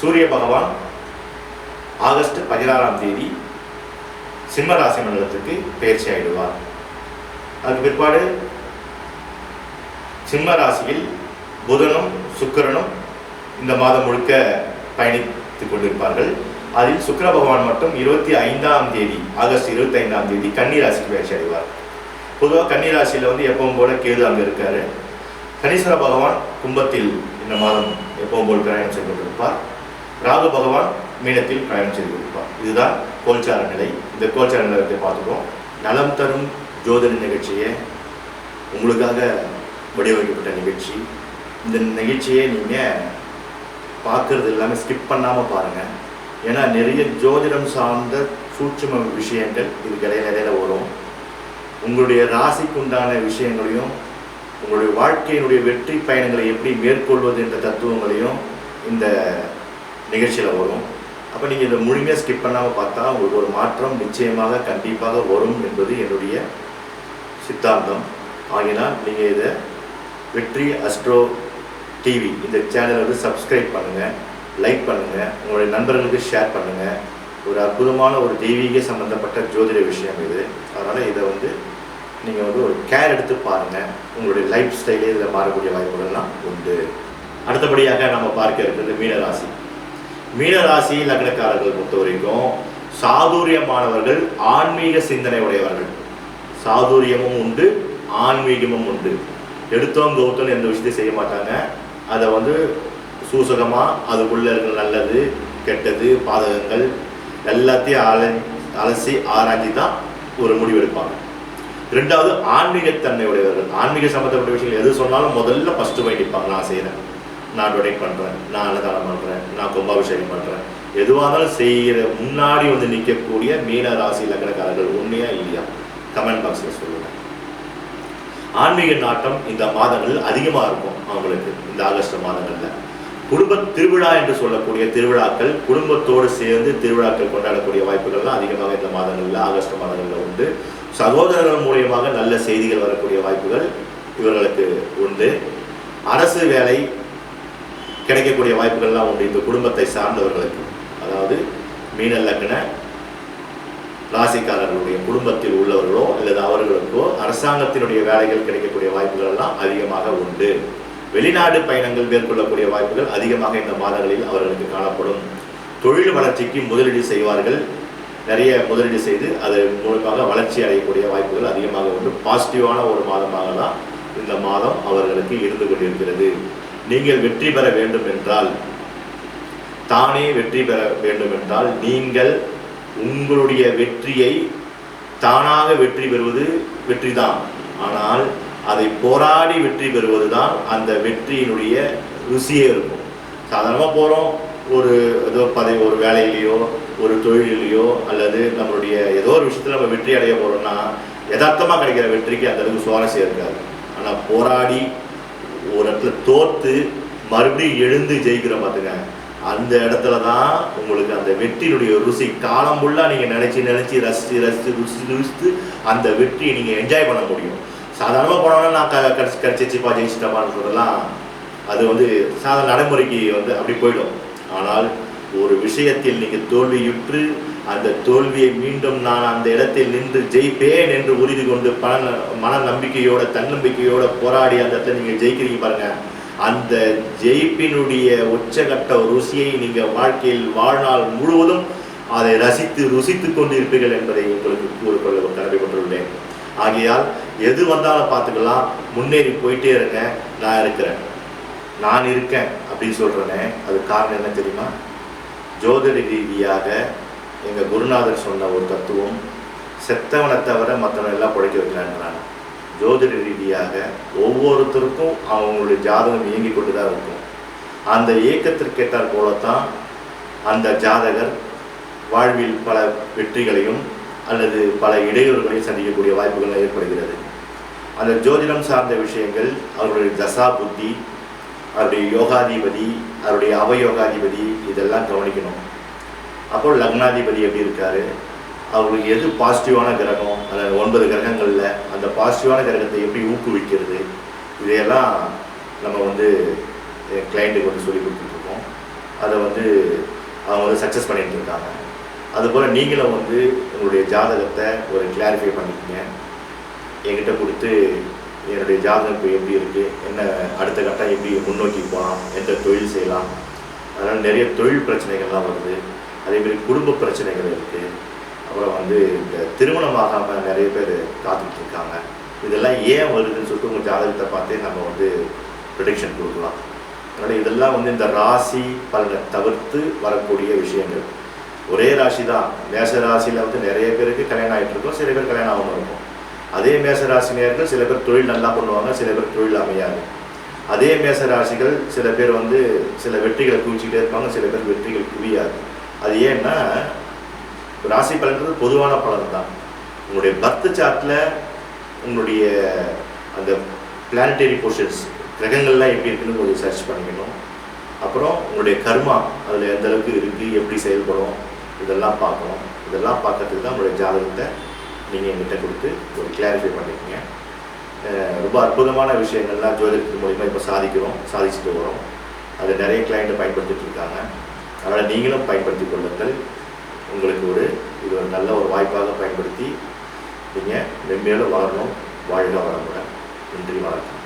சூரிய பகவான் ஆகஸ்ட் பதினாறாம் தேதி சிம்ம ராசி மண்டலத்துக்கு பயிற்சி ஆயிடுவார். அதுக்கு பிற்பாடு சிம்ம ராசியில் புதனும் சுக்கிரனும் இந்த மாதம் முழுக்க பயணித்துக் கொண்டிருப்பார்கள். அதில் சுக்கர பகவான் மட்டும் இருபத்தி ஐந்தாம் தேதி ஆகஸ்ட் இருபத்தி ஐந்தாம் தேதி கன்னி ராசிக்கு பயிற்சி அடைவார் பொதுவாக கன்னி ராசியில் வந்து எப்பவும் போல கேது அங்கே இருக்காரு. கணீஸ்வர பகவான் கும்பத்தில் இந்த மாதம் எப்பவும் போல் பிரயாணம் செய்து கொண்டிருப்பார். ராகு பகவான் மீனத்தில் பயணம் செய்து கொடுப்பார் இதுதான் கோல்சார நிலை. இந்த கோல்சார நிலையத்தை பார்த்துக்கோம் நலம் தரும் ஜோதிட நிகழ்ச்சியை உங்களுக்காக வடிவமைக்கப்பட்ட நிகழ்ச்சி. இந்த நிகழ்ச்சியை நீங்கள் பார்க்கறது எல்லாமே ஸ்கிப் பண்ணாமல் பாருங்கள் ஏன்னா நிறைய ஜோதிடம் சார்ந்த சூட்சும விஷயங்கள் இது இடையில இடையில வரும். உங்களுடைய ராசிக்கு உண்டான விஷயங்களையும் உங்களுடைய வாழ்க்கையினுடைய வெற்றி பயணங்களை எப்படி மேற்கொள்வது என்ற தத்துவங்களையும் இந்த நிகழ்ச்சியில் வரும். அப்போ நீங்கள் இதை முழுமையாக ஸ்கிப் பண்ணாமல் பார்த்தா உங்களுக்கு ஒரு மாற்றம் நிச்சயமாக கண்டிப்பாக வரும் என்பது என்னுடைய சித்தாந்தம். ஆகினால் நீங்கள் இதை வெற்றி அஸ்ட்ரோ டிவி இந்த சேனலை வந்து சப்ஸ்கிரைப் பண்ணுங்கள் லைக் பண்ணுங்கள் உங்களுடைய நண்பர்களுக்கு ஷேர் பண்ணுங்கள் ஒரு அற்புதமான ஒரு தெய்வீக சம்பந்தப்பட்ட ஜோதிட விஷயம் இது. அதனால் இதை வந்து நீங்கள் வந்து ஒரு கேர் எடுத்து பாருங்கள் உங்களுடைய லைஃப் ஸ்டைலே இதில் மாறக்கூடிய வாய்ப்புகள்லாம் உண்டு. அடுத்தபடியாக நம்ம பார்க்க இருக்கிறது மீனராசி. மீனராசி லக்னக்காரர்கள் பொறுத்த வரைக்கும் சாதுரியமானவர்கள் ஆன்மீக சிந்தனை உடையவர்கள். சாதுரியமும் உண்டு ஆன்மீகமும் உண்டு. எடுத்தோம் கௌத்தம் எந்த விஷயத்தையும் செய்ய மாட்டாங்க. அதை வந்து சூசகமாக அதுக்குள்ளே இருக்கிற நல்லது கெட்டது பாதகங்கள் எல்லாத்தையும் அல அலசி ஆராய்ச்சி தான் ஒரு முடிவு எடுப்பாங்க ரெண்டாவது ஆன்மீகத்தன்மை உடையவர்கள். ஆன்மீக சம்மந்தப்பட்ட விஷயங்கள் எது சொன்னாலும் முதல்ல ஃபஸ்ட்டு போய் நிற்பாங்க நான் செய்கிறேன் நான் டொனேட் பண்ணுறேன் நான் அன்னதானம் பண்ணுறேன் நான் கும்பாபிஷேகம் பண்ணுறேன் எதுவாக இருந்தாலும் செய்கிற முன்னாடி வந்து நிற்கக்கூடிய மீன ராசி லக்னக்காரர்கள் உண்மையா இல்லையா? கமெண்ட் பாக்ஸில் சொல்லுங்கள் ஆன்மீக நாட்டம் இந்த மாதங்கள் அதிகமாக இருக்கும் அவங்களுக்கு இந்த ஆகஸ்ட் மாதங்களில். குடும்ப திருவிழா என்று சொல்லக்கூடிய திருவிழாக்கள் குடும்பத்தோடு சேர்ந்து திருவிழாக்கள் கொண்டாடக்கூடிய வாய்ப்புகள்லாம் அதிகமாக இந்த மாதங்களில் ஆகஸ்ட் மாதங்களில் உண்டு. சகோதரர்கள் மூலியமாக நல்ல செய்திகள் வரக்கூடிய வாய்ப்புகள் இவர்களுக்கு உண்டு. அரசு வேலை கிடைக்கக்கூடிய வாய்ப்புகள்லாம் உண்டு. இந்த குடும்பத்தை சார்ந்தவர்களுக்கு. அதாவது மீன லக்ன ராசிக்காரர்களுடைய குடும்பத்தில் உள்ளவர்களோ அல்லது அவர்களுக்கோ அரசாங்கத்தினுடைய வேலைகள் கிடைக்கக்கூடிய வாய்ப்புகள் எல்லாம் அதிகமாக உண்டு. வெளிநாடு பயணங்கள் மேற்கொள்ளக்கூடிய வாய்ப்புகள் அதிகமாக இந்த மாதங்களில் அவர்களுக்கு காணப்படும். தொழில் வளர்ச்சிக்கு முதலீடு செய்வார்கள். நிறைய முதலீடு செய்து அது மூலமாக வளர்ச்சி அடையக்கூடிய வாய்ப்புகள் அதிகமாக உண்டு. பாசிட்டிவான ஒரு மாதமாக தான் இந்த மாதம் அவர்களுக்கு இருந்து கொண்டிருக்கிறது. நீங்கள் வெற்றி பெற வேண்டும் என்றால் தானே வெற்றி பெற வேண்டும் என்றால் நீங்கள் உங்களுடைய வெற்றியை தானாக வெற்றி பெறுவது வெற்றிதான். ஆனால் அதை போராடி வெற்றி பெறுவது தான் அந்த வெற்றியினுடைய ருசியே இருக்கும். சாதாரணமாக போகிறோம் ஒரு ஏதோ பதவி ஒரு வேலையிலையோ ஒரு தொழிலையோ அல்லது நம்மளுடைய ஏதோ ஒரு விஷயத்தில் நம்ம வெற்றி அடைய போகிறோம்னா யதார்த்தமாக கிடைக்கிற வெற்றிக்கு அந்த அளவுக்கு சுவாரஸ்யம் இருக்காது. ஆனால் போராடி ஒரு இடத்துல தோற்று மறுபடியும் எழுந்து ஜெயிக்கிறோம் பார்த்துங்க. அந்த இடத்துல தான் உங்களுக்கு அந்த வெற்றியினுடைய ருசி. காலம் ஃபுல்லாக நீங்கள் நினச்சி நினச்சி ரசித்து ரசித்து ருசி ருசித்து அந்த வெற்றியை நீங்கள் என்ஜாய் பண்ண முடியும். சாதாரணமாக போனோம்னா நான் க கடிச்சு கடிச்சிச்சுப்பா ஜெயிச்சிட்டப்பான்றதெல்லாம் அது வந்து சாதாரண நடைமுறைக்கு வந்து அப்படி போயிடும். ஆனால் ஒரு விஷயத்தில் நீங்கள் தோல்வியுற்று அந்த தோல்வியை மீண்டும் நான் அந்த இடத்தில் நின்று ஜெயிப்பேன் என்று உறுதி கொண்டு பண மன நம்பிக்கையோட தன்னம்பிக்கையோட போராடி அந்த இடத்துல நீங்கள் ஜெயிக்கிறீங்க பாருங்க. அந்த ஜெயிப்பினுடைய உச்சகட்ட ருசியை நீங்கள் வாழ்க்கையில் வாழ்நாள் முழுவதும் அதை ரசித்து ருசித்து கொண்டு இருப்பீர்கள் என்பதை உங்களுக்கு கூறிக்கொள்ள கடமைப்பட்டுள்ளேன் ஆகையால் எது வந்தாலும் பார்த்துக்கலாம். முன்னேறி போயிட்டே இருங்க. நான் இருக்கிறேன். நான் இருக்கேன் அப்படின்னு சொல்கிறேனே அது காரணம் என்ன தெரியுமா? ஜோதிட ரீதியாக எங்கள் குருநாதர் சொன்ன ஒரு தத்துவம் செத்தவனை தவிர மற்றவனை எல்லாம் பிழைக்க வைக்கலான்றாங்க. ஜோதிட ரீதியாக ஒவ்வொருத்தருக்கும் அவங்களுடைய ஜாதகம் இயங்கி கொண்டு தான் இருக்கும். அந்த இயக்கத்திற்கேற்றாற் போலத்தான் அந்த ஜாதகர் வாழ்வில் பல வெற்றிகளையும் அல்லது பல இடையூறுகளையும் சந்திக்கக்கூடிய வாய்ப்புகள் ஏற்படுகிறது. அந்த ஜோதிடம் சார்ந்த விஷயங்கள் அவருடைய தசா புத்தி அவருடைய யோகாதிபதி அவருடைய அவயோகாதிபதி இதெல்லாம் கவனிக்கணும். அப்போ லக்னாதிபதி எப்படி இருக்காரு? அவருக்கு எது பாசிட்டிவான கிரகம்? அந்த ஒன்பது கிரகங்களில் அந்த பாசிட்டிவான கிரகத்தை எப்படி ஊக்குவிக்கிறது? இதையெல்லாம் நம்ம வந்து கிளைண்ட்டுக்கு வந்து சொல்லி கொடுத்துட்ருக்கோம் அதை வந்து அவங்க வந்து சக்ஸஸ் பண்ணிட்டு இருக்காங்க. அதுபோல் நீங்களும் வந்து உங்களுடைய ஜாதகத்தை ஒரு கிளாரிஃபை பண்ணிக்கங்க. என்கிட்ட கொடுத்து என்னுடைய ஜாதகம் இப்போ எப்படி இருக்குது என்ன அடுத்த கட்டம் எப்படி முன்னோக்கி போகலாம்? எந்த தொழில் செய்யலாம்? அதனால் நிறைய தொழில் பிரச்சனைகள்லாம் வருது. அதேமாரி குடும்ப பிரச்சனைகள் இருக்குது அப்புறம் வந்து இந்த திருமணமாகாமல் நிறைய பேர் காத்துட்டு இருக்காங்க இதெல்லாம் ஏன் வருதுன்னு சொல்லிட்டு உங்கள் ஜாதகத்தை பார்த்தே நம்ம வந்து ப்ரொடிக்ஷன் கொடுக்கலாம். அதனால் இதெல்லாம் வந்து இந்த ராசி பலனை தவிர்த்து வரக்கூடிய விஷயங்கள். ஒரே ராசி தான் மேச ராசியில் வந்து நிறைய பேருக்கு கல்யாணம் ஆகிட்டு இருக்கும். சில பேர் கல்யாணம் ஆகாமல் இருக்கும். அதே மேச ராசி நேர்கள் சில பேர் தொழில் நல்லா பண்ணுவாங்க சில பேர் தொழில் அமையாது. அதே மேச ராசிகள் சில பேர் வந்து சில வெற்றிகளை குவிச்சிக்கிட்டே இருப்பாங்க சில பேர் வெற்றிகள் குவியாது. அது ஏன்னா ராசி பலன்றது பொதுவான பலன் தான் உங்களுடைய பர்த் சார்ட்டில் உங்களுடைய அந்த பிளானட்டரி போர்ஷன்ஸ் கிரகங்கள்லாம் எப்படி இருக்குன்னு கொஞ்சம் சர்ச் பண்ணிக்கணும். அப்புறம் உங்களுடைய கர்மா அதில் எந்த அளவுக்கு இருக்குது எப்படி செயல்படும் இதெல்லாம் பார்க்கணும். இதெல்லாம் பார்க்கறதுக்கு தான் உங்களுடைய ஜாதகத்தை நீங்கள் எங்கிட்ட கொடுத்து ஒரு கிளாரிஃபை பண்ணிக்கோங்க. ரொம்ப அற்புதமான விஷயங்கள்லாம் ஜோதிடத்தின் மூலிமா இப்போ சாதிக்கிறோம் சாதிச்சுட்டு வரோம். அதை நிறைய கிளைண்ட்டை பயன்படுத்திட்டு இருக்காங்க. அதனால் நீங்களும் பயன்படுத்தி கொள்ளுங்கள். உங்களுக்கு ஒரு இது ஒரு நல்ல ஒரு வாய்ப்பாக பயன்படுத்தி நீங்கள் மென்மேலும் வளரணும் வாழ்க வளமுடன். நன்றி வணக்கம்.